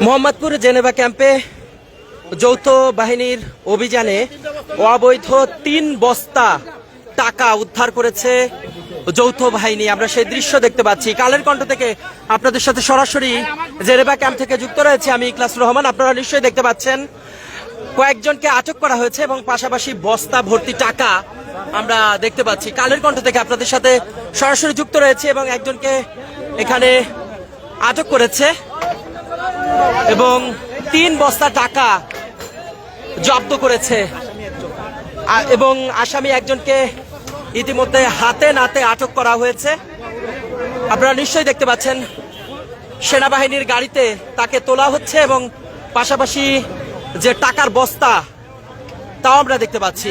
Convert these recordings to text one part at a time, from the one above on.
Mohammadpur Geneva ক্যাম্পে যৌথ বাহিনীর অভিযানে অবৈধ তিন বস্তা টাকা উদ্ধার করেছে যৌথ বাহিনী। আমরা সেই দৃশ্য দেখতে পাচ্ছি। কালের কণ্ঠ থেকে আপনাদের সাথে সরাসরি জেনেভা ক্যাম্প থেকে যুক্ত রয়েছে আমি ইকলাস রহমান। আপনারা নিশ্চয়ই দেখতে পাচ্ছেন, কয়েকজনকে আটক করা হয়েছে এবং পাশাপাশি বস্তা ভর্তি টাকা আমরা দেখতে পাচ্ছি। কালের কণ্ঠ থেকে আপনাদের সাথে সরাসরি যুক্ত রয়েছে এবং একজনকে এখানে আটক করেছে। এবং তিন বস্তা টাকা জব্দ করেছে। এবং আসামি একজনকে ইতিমধ্যে হাতে নাতে আটক করা হয়েছে। আপনারা নিশ্চয়ই দেখতে পাচ্ছেন, সেনাবাহিনীর গাড়িতে তাকে তোলা হচ্ছে এবং পাশাপাশি যে টাকার বস্তা, তাও আমরা দেখতে পাচ্ছি।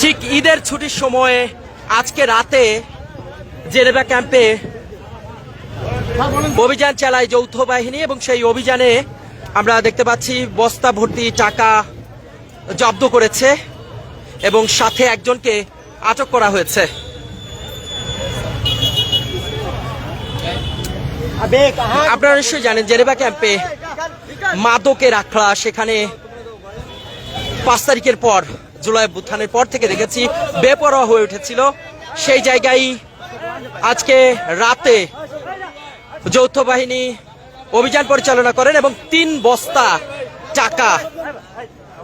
ঠিক ঈদের ছুটির সময়ে আজকে রাতে জেনেভা ক্যাম্পে অভিযান চালায় যৌথ বাহিনী এবং সেই অভিযানে আমরা দেখতে পাচ্ছি বস্তা ভর্তি টাকা জব্দ করেছে এবং সাথে একজনকে আটক করা হয়েছে। আপনারা নিশ্চয়ই জানেন জেনেভা ক্যাম্পে মাদকের আখড়া, সেখানে পাঁচ তারিখের পর, জুলাই বুত্থানের পর থেকে দেখেছি বেপরোয়া হয়ে উঠেছিল। সেই জায়গায় আজকে রাতে যৌথ বাহিনী অভিযান পরিচালনা করেন এবং তিন বস্তা টাকা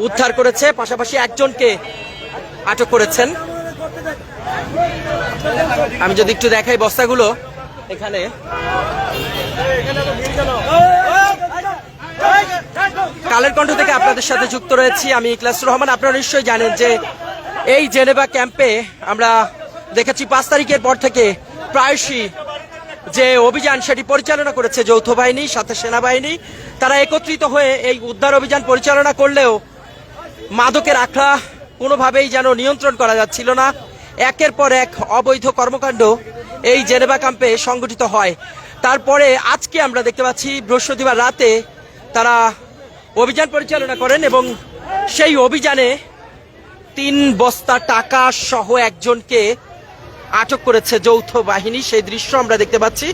উদ্ধার করেছে, পাশাপাশি একজনকে আটক করেছেন। আমি যদি একটু দেখাই বস্তাগুলো, এখানে। কালের কণ্ঠ থেকে আপনাদের সাথে যুক্ত রয়েছি আমি ইকলাস রহমান। আপনারা নিশ্চয়ই জানেন যে এই জেনেভা ক্যাম্পে আমরা দেখেছি পাঁচ তারিখের পর থেকে প্রায়শই যে অভিযান সেটি পরিচালনা করেছে যৌথ বাহিনী, সাথে সেনাবাহিনী, তারা একত্রিত হয়ে এই উদ্ধার অভিযান পরিচালনা করলেও মাদকের আখড়া কোনোভাবেই যেন নিয়ন্ত্রণ করা যাচ্ছিল না। একের পর এক অবৈধ কর্মকাণ্ড এই জেনেভা ক্যাম্পে সংগঠিত হয়। তারপরে আজকে আমরা দেখতে পাচ্ছি, বৃহস্পতিবার রাতে তারা অভিযান পরিচালনা করেন এবং সেই অভিযানে তিন বস্তা টাকা সহ একজনকে আটক করেছে যৌথ বাহিনী। সেই দৃশ্য আমরা দেখতে পাচ্ছি।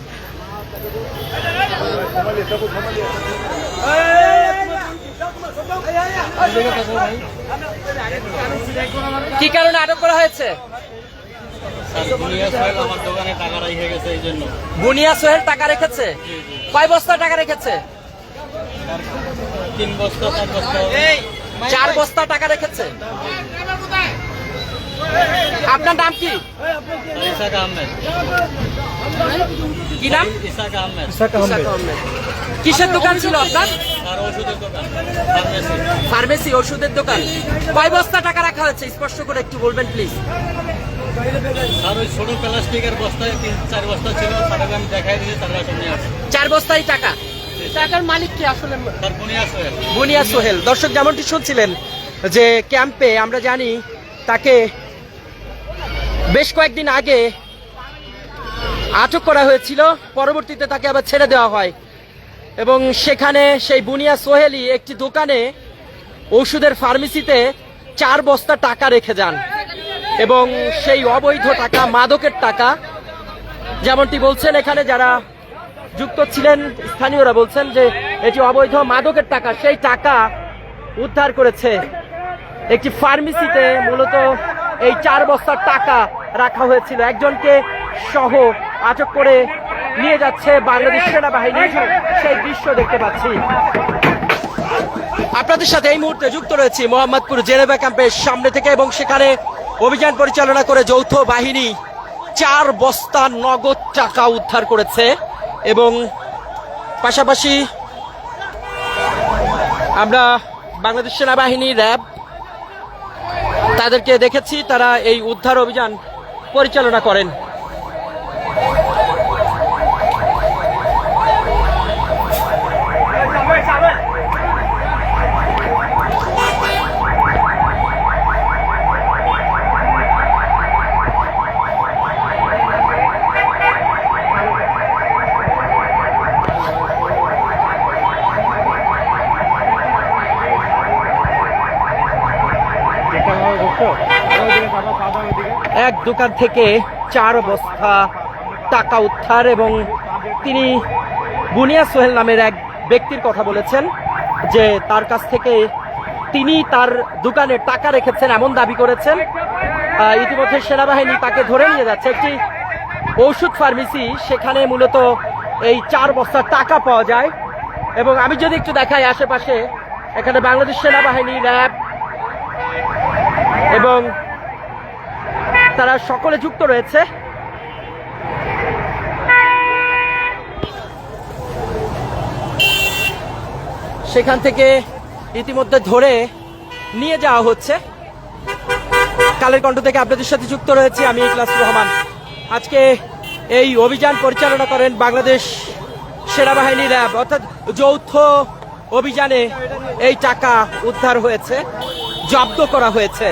কি কারণে আটক করা হয়েছে? বুনিয়া সোহেল টাকা রেখেছে? কয় বস্তা টাকা রেখেছে? তিন বস্তা চার বস্তা। টাকা রেখেছে। আপনার নাম কি? ইসাক আহমেদ। কি নাম? ইসাক আহমেদ। ইসাক আহমেদ। কিসের দোকান ছিল আপনার? আর ওষুধের দোকান ফার্মেসি ফার্মেসি ওষুধের দোকান। কয় বস্তা টাকা রাখা হয়েছে? স্পষ্ট করে একটু বলবেন প্লিজ আর ওই ছোট প্লাস্টিকের বস্তায় তিন চার বস্তা ছিল তাদেরকে আমি দেখাই দিয়েছি তারা সব নিয়ে আসছে চার বস্তাই টাকা। টাকার মালিক কি আসলে? বুনিয়া সোহেল। বুনিয়া সোহেল। দর্শক যেমনটি শুনছিলেন যে ক্যাম্পে আমরা জানি তাকে বেশ কয়েকদিন আগে আটক করা হয়েছিল। পরবর্তীতে তাকে আবার ছেড়ে দেওয়া হয়। এবং সেখানে সেই বুনিয়া সোহেলি একটি দোকানে ওষুধের ফার্মেসিতে চার বস্তা টাকা রেখে যান। এবং সেই অবৈধ টাকা, মাদকের টাকা, যেমনটি বলছেন এখানে যারা যুক্ত ছিলেন, স্থানীয়রা বলছেন যে এটি অবৈধ, মাদকের টাকা, সেই টাকা উদ্ধার করেছে একটি ফার্মেসিতে মূলত এই চার বস্তার টাকা রাখা হয়েছিল। একজনকে সহ আটক করে নিয়ে যাচ্ছে বাংলাদেশ সেনাবাহিনী। সেই দৃশ্য দেখতে পাচ্ছি। আপনাদের সাথে এই মুহূর্তে যুক্ত রয়েছি মোহাম্মদপুর জেনেভা ক্যাম্পের সামনে থেকে এবং সেখানে অভিযান পরিচালনা করে যৌথ বাহিনী চার বস্তা নগদ টাকা উদ্ধার করেছে এবং পাশাপাশি আমরা বাংলাদেশ সেনাবাহিনী র্যাব তাদেরকে দেখেছি তারা এই উদ্ধার অভিযান পরিচালনা করেন। এক দোকান থেকে চার বস্তা টাকা উদ্ধার এবং তিনি বুনিয়া সোহেল নামের এক ব্যক্তির কথা বলেছেন যে তার কাছ থেকে তিনি তার দোকানে টাকা রেখেছেন এমন দাবি করেছেন। ইতিমধ্যে সেনাবাহিনী তাকে ধরে নিয়ে যাচ্ছে। একটি ঔষধ ফার্মেসি, সেখানে মূলত এই চার বস্তার টাকা পাওয়া যায়। এবং আমি যদি একটু দেখাই আশেপাশে, এখানে বাংলাদেশ সেনাবাহিনী র্যাব এবং তারা সকলে যুক্ত রয়েছে। সেখান থেকে ইতিমধ্যে ধরে নিয়ে যাওয়া হচ্ছে। কালের কণ্ঠ থেকে আপনাদের সাথে যুক্ত রয়েছে আমি ইকলাস রহমান। আজকে এই অভিযান পরিচালনা করেন বাংলাদেশ সেনাবাহিনী র্যাব, অর্থাৎ যৌথ অভিযানে এই টাকা উদ্ধার হয়েছে। জব্দ করা হয়েছে।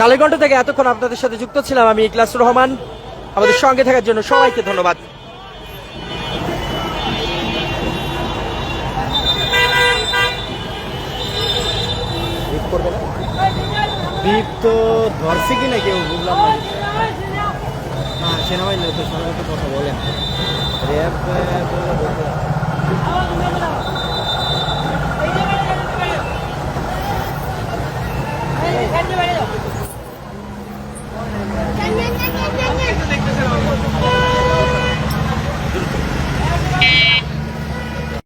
কালীগঞ্জ থেকে এতক্ষণ আপনাদের সাথে যুক্ত ছিলাম আমি ইকলাস রহমান। আমাদের সঙ্গে থাকার জন্য সবাইকে ধন্যবাদ। বিপ তো ধরছে কি না কেউ বুঝলাম না। হ্যাঁ সেনাবাহিনীর তো সঙ্গে তো কথা বলেন র্যাব।